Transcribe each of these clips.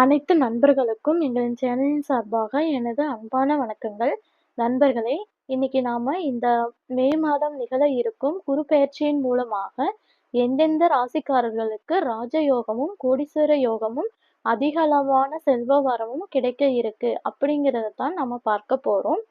அனைத்து நண்பர்களுக்கும் எங்களின் சேனலின் சார்பாக எனது அன்பான வணக்கங்கள். நண்பர்களே, இன்னைக்கு நாம இந்த மே மாதம் நிகழ இருக்கும் குருபெயர்ச்சியின் மூலமாக எந்தெந்த ராசிக்காரர்களுக்கு ராஜயோகமும், கோடீஸ்வர யோகமும், அதிக அளவான செல்வ வரமும் கிடைக்க இருக்கு அப்படிங்கிறத தான் நம்ம பார்க்க போறோம்.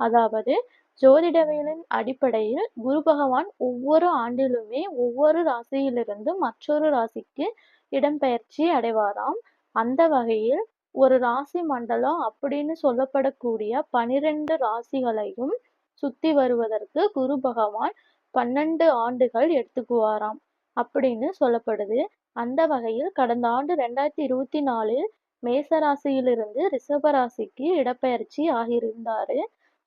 அதாவது ஜோதிடவியலின் அடிப்படையில் குரு பகவான் ஒவ்வொரு ஆண்டிலுமே ஒவ்வொரு ராசியிலிருந்து மற்றொரு ராசிக்கு இடம்பெயர்ச்சி அடைவாராம். அந்த வகையில் ஒரு ராசி மண்டலம் அப்படின்னு சொல்லப்படக்கூடிய பனிரெண்டு ராசிகளையும் சுத்தி வருவதற்கு குரு பகவான் பன்னெண்டு ஆண்டுகள் எடுத்துக்குவாராம் அப்படின்னு சொல்லப்படுது. அந்த வகையில் கடந்த ஆண்டு ரெண்டாயிரத்தி இருபத்தி நாலில் மேச ராசியிலிருந்து ரிஷப ராசிக்கு இடப்பெயர்ச்சி ஆகியிருந்தாரு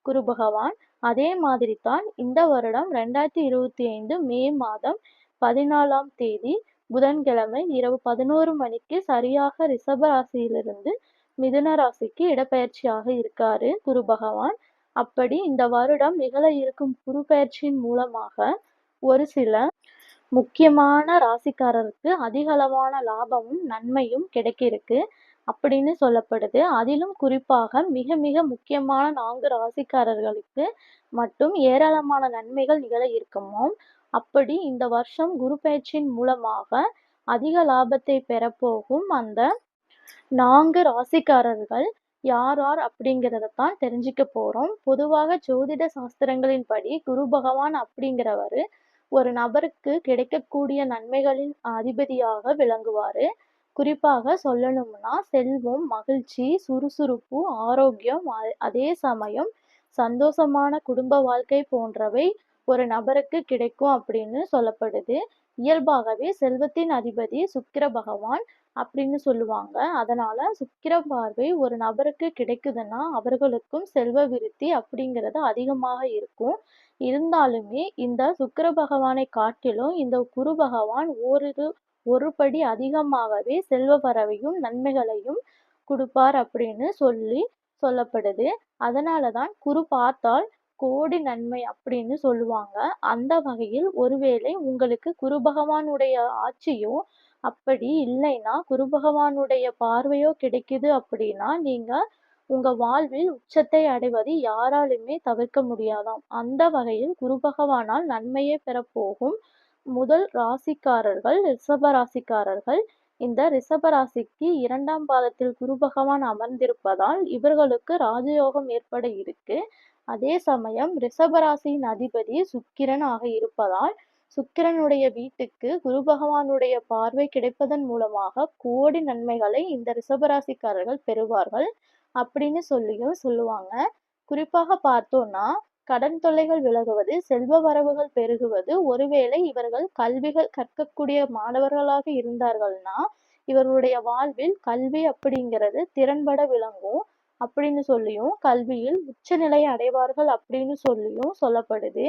குரு பகவான். அதே மாதிரி தான் இந்த வருடம் ரெண்டாயிரத்தி இருபத்தி ஐந்து மே மாதம் பதினாலாம் தேதி புதன்கிழமை இரவு பதினோரு மணிக்கு சரியாக ரிஷப ராசியிலிருந்து மிதுன ராசிக்கு இடப்பெயர்ச்சியாக இருக்காரு குரு பகவான். அப்படி இந்த வருடம் நிகழ இருக்கும் குரு பெயர்ச்சியின் மூலமாக ஒரு சில முக்கியமான ராசிக்காரருக்கு அதிக அளவான லாபமும், நன்மையும் கிடைக்கிருக்கு அப்படின்னு சொல்லப்படுது. அதிலும் குறிப்பாக மிக மிக முக்கியமான நான்கு ராசிக்காரர்களுக்கு மட்டும் ஏராளமான நன்மைகள் நிகழ இருக்குமாம். அப்படி இந்த வருஷம் குரு பெயர்ச்சியின் மூலமாக அதிக லாபத்தை பெறப்போகும் அந்த நான்கு ராசிக்காரர்கள் யார் யார் அப்படிங்கிறத தான் தெரிஞ்சுக்க போறோம். பொதுவாக ஜோதிட சாஸ்திரங்களின்படி குரு பகவான் அப்படிங்கிறவர் ஒரு நபருக்கு கிடைக்கக்கூடிய நன்மைகளின் அதிபதியாக விளங்குவாரு. குறிப்பாக சொல்லணும்னா செல்வம், மகிழ்ச்சி, சுறுசுறுப்பு, ஆரோக்கியம், அதே சமயம் சந்தோஷமான குடும்ப வாழ்க்கை போன்றவை ஒரு நபருக்கு கிடைக்கும் அப்படின்னு சொல்லப்படுது. இயல்பாகவே செல்வத்தின் அதிபதி சுக்கிர பகவான் அப்படின்னு சொல்லுவாங்க. அதனால சுக்கிர பார்வை ஒரு நபருக்கு கிடைக்குதுன்னா அவர்களுக்கும் செல்வ விருத்தி அப்படிங்கிறது அதிகமாக இருக்கும். இருந்தாலுமே இந்த சுக்கிர பகவானை காட்டிலும் இந்த குரு பகவான் ஓரிரு ஒரு படி அதிகமாகவே செல்வ பறவையும் நன்மைகளையும் கொடுப்பார் அப்படின்னு சொல்லி சொல்லப்படுது. அதனால தான் குரு பார்த்தால் கோடி நன்மை அப்படின்னு சொல்லுவாங்க. அந்த வகையில் ஒருவேளை உங்களுக்கு குரு பகவானுடைய ஆட்சியோ அப்படி இல்லைன்னா குரு பகவானுடைய பார்வையோ கிடைக்குது அப்படின்னா நீங்க உங்க வாழ்வில் உச்சத்தை அடைவதை யாராலுமே தவிர்க்க முடியாதாம். அந்த வகையில் குரு பகவானால் நன்மையை பெறப்போகும் முதல் ராசிக்காரர்கள் ரிஷப ராசிக்காரர்கள். இந்த ரிஷப ராசிக்கு இரண்டாம் பாதத்தில் குரு பகவான் அமர்ந்திருப்பதால் இவர்களுக்கு ராஜயோகம் ஏற்பட இருக்கு. அதே சமயம் ரிஷபராசியின் அதிபதி சுக்கிரன் ஆக இருப்பதால் சுக்கிரனுடைய வீட்டுக்கு குரு பகவானுடைய பார்வை கிடைப்பதன் மூலமாக கோடி நன்மைகளை இந்த ரிஷபராசிக்காரர்கள் பெறுவார்கள் அப்படின்னு சொல்லியும் சொல்லுவாங்க. குறிப்பாக பார்த்தோம்னா கடன் தொல்லைகள் விலகுவது, செல்வ வரவுகள் பெருகுவது, ஒருவேளை இவர்கள் கல்விகள் கற்கக்கூடிய மாணவர்களாக இருந்தார்கள்னா இவர்களுடைய வாழ்வில் கல்வி அப்படிங்கிறது திறன்பட விளங்கும் அப்படின்னு சொல்லியும், கல்வியில் உச்சநிலை அடைவார்கள் அப்படின்னு சொல்லியும் சொல்லப்படுது.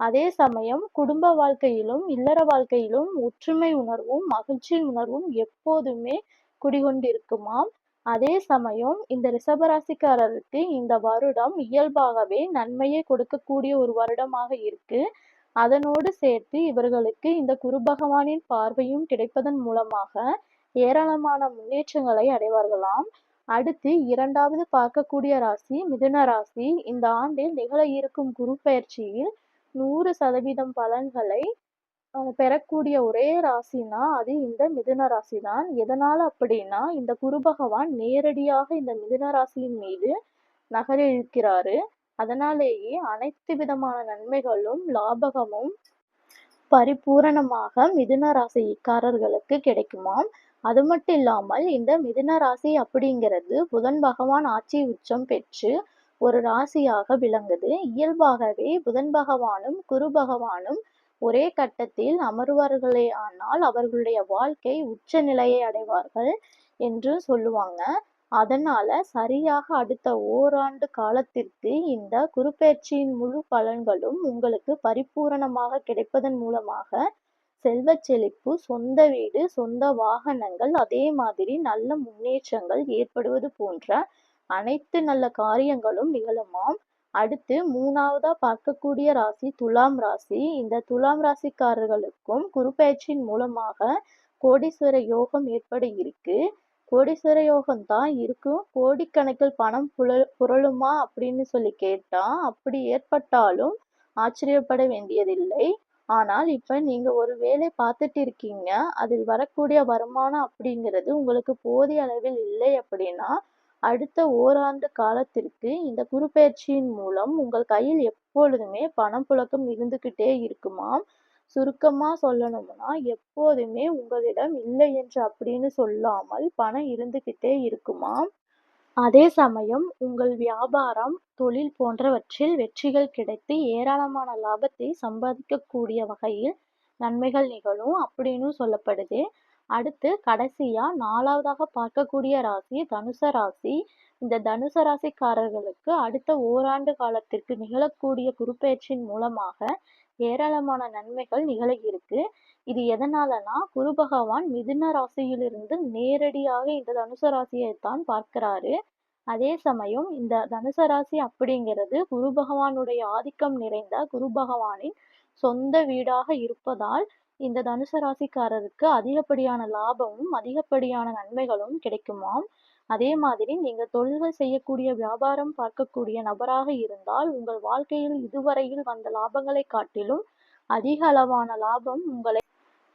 அதே சமயம் குடும்ப வாழ்க்கையிலும், இல்லற வாழ்க்கையிலும் ஒற்றுமை உணர்வும், மகிழ்ச்சி உணர்வும் எப்போதுமே குடிகொண்டிருக்குமாம். அதே சமயம் இந்த ரிஷபராசிக்காரருக்கு இந்த வருடம் இயல்பாகவே நன்மையை கொடுக்கக்கூடிய ஒரு வருடமாக இருக்கு. அதனோடு சேர்த்து இவர்களுக்கு இந்த குரு பகவானின் பார்வையும் கிடைப்பதன் மூலமாக ஏராளமான முன்னேற்றங்களை அடைவார்களாம். அடுத்து இரண்டாவது பார்க்கக்கூடிய ராசி மிதுன ராசி. இந்த ஆண்டில் நிகழ இருக்கும் குரு பயிற்சியில் நூறு சதவீதம் பலன்களை பெறக்கூடிய ஒரே ராசினா அது இந்த மிதுன ராசி தான். எதனால அப்படின்னா இந்த குரு பகவான் நேரடியாக இந்த மிதுன ராசியின் மீது நகரிருக்கிறாரு. அதனாலேயே அனைத்து விதமான நன்மைகளும், லாபகமும் பரிபூரணமாக மிதுன ராசிக்காரர்களுக்கு கிடைக்குமாம். அது மட்டும் இல்லாமல் இந்த மிதுன ராசி அப்படிங்கிறது புதன் பகவான் ஆட்சி உச்சம் பெற்று ஒரு ராசியாக விளங்குது. இயல்பாகவே புதன் பகவானும், குரு பகவானும் ஒரே கட்டத்தில் அமர்வார்களே ஆனால் அவர்களுடைய வாழ்க்கை உச்ச நிலையை அடைவார்கள் என்று சொல்லுவாங்க. அதனால சரியாக அடுத்த ஓராண்டு காலத்திற்கு இந்த குருப்பெயர்ச்சியின் முழு பலன்களும் உங்களுக்கு பரிபூரணமாக கிடைப்பதன் மூலமாக செல்வ செழிப்பு, சொந்த வீடு, சொந்த வாகனங்கள், அதே மாதிரி நல்ல முன்னேற்றங்கள் ஏற்படுவது போன்ற அனைத்து நல்ல காரியங்களும் நிகழுமாம். அடுத்து மூணாவதா பார்க்கக்கூடிய ராசி துலாம் ராசி. இந்த துலாம் ராசிக்காரர்களுக்கும் குருபெயர்ச்சியின் மூலமாக கோடீஸ்வர யோகம் ஏற்பட இருக்கு. கோடீஸ்வர யோகம் தான் இருக்கும் கோடிக்கணக்கில் பணம் புல புரளுமா அப்படின்னு சொல்லி கேட்டா அப்படி ஏற்பட்டாலும் ஆச்சரியப்பட வேண்டியதில்லை ஆனால் இப்போ நீங்கள் ஒரு வேலை பார்த்துட்டு இருக்கீங்க. அதில் வரக்கூடிய வருமானம் அப்படிங்கிறது உங்களுக்கு போதிய அளவில் இல்லை அப்படின்னா அடுத்த ஓராண்டு காலத்திற்கு இந்த குருப்பெயர்ச்சியின் மூலம் உங்கள் கையில் எப்பொழுதுமே பணம் புழக்கம் இருந்துக்கிட்டே இருக்குமாம். சுருக்கமாக சொல்லணும்னா எப்போதுமே உங்களிடம் இல்லை என்று அப்படின்னு சொல்லாமல் பணம் இருந்துக்கிட்டே இருக்குமாம். அதே சமயம் உங்கள் வியாபாரம் தொழில் போன்றவற்றில் வெற்றிகள் கிடைத்து ஏராளமான லாபத்தை சம்பாதிக்கக்கூடிய வகையில் நன்மைகள் நிகழும் அப்படின்னு சொல்லப்படுது. அடுத்து கடைசியா நாலாவதாக பார்க்கக்கூடிய ராசி தனுச ராசி. இந்த தனுச ராசிக்காரர்களுக்கு அடுத்த ஓராண்டு காலத்திற்கு நிகழக்கூடிய குருப்பெயர்ச்சியின் மூலமாக ஏராளமான நன்மைகள் நிகழ இருக்கு இது எதனாலனா குரு பகவான் மிதுன ராசியிலிருந்து நேரடியாக இந்த தனுச ராசியைத்தான் பார்க்கிறாரு. அதே சமயம் இந்த தனுசு ராசி அப்படிங்கிறது குரு பகவானுடைய ஆதிக்கம் நிறைந்த குரு பகவானின் சொந்த வீடாக இருப்பதால் இந்த தனுசு ராசிக்காரருக்கு அதிகப்படியான லாபமும் அதிகப்படியான நன்மைகளும் கிடைக்குமாம். அதே மாதிரி நீங்கள் தொழில்கள் செய்யக்கூடிய வியாபாரம் பார்க்கக்கூடிய நபராக இருந்தால் உங்கள் வாழ்க்கையில் இதுவரையில் வந்த லாபங்களை காட்டிலும் அதிக அளவான லாபம் உங்களை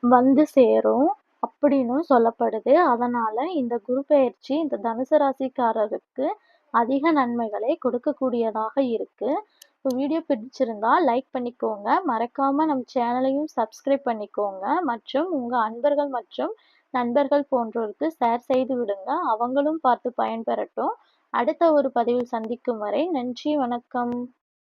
வந்து சேரும் அப்படின்னு சொல்லப்படுது. அதனால இந்த குரு பெயர்ச்சி இந்த தனுசு ராசிக்காரருக்கு அதிக நன்மைகளை கொடுக்கக்கூடியதாக இருக்கு. இப்போ வீடியோ பிடிச்சிருந்தா லைக் பண்ணிக்கோங்க. மறக்காம நம்ம சேனலையும் சப்ஸ்கிரைப் பண்ணிக்கோங்க. மற்றும் உங்க அன்பர்கள் மற்றும் நண்பர்கள் போன்றோருக்கு ஷேர் செய்து விடுங்க. அவங்களும் பார்த்து பயன்பெறட்டும். அடுத்த ஒரு பதிவில் சந்திக்கும் வரை நன்றி வணக்கம்.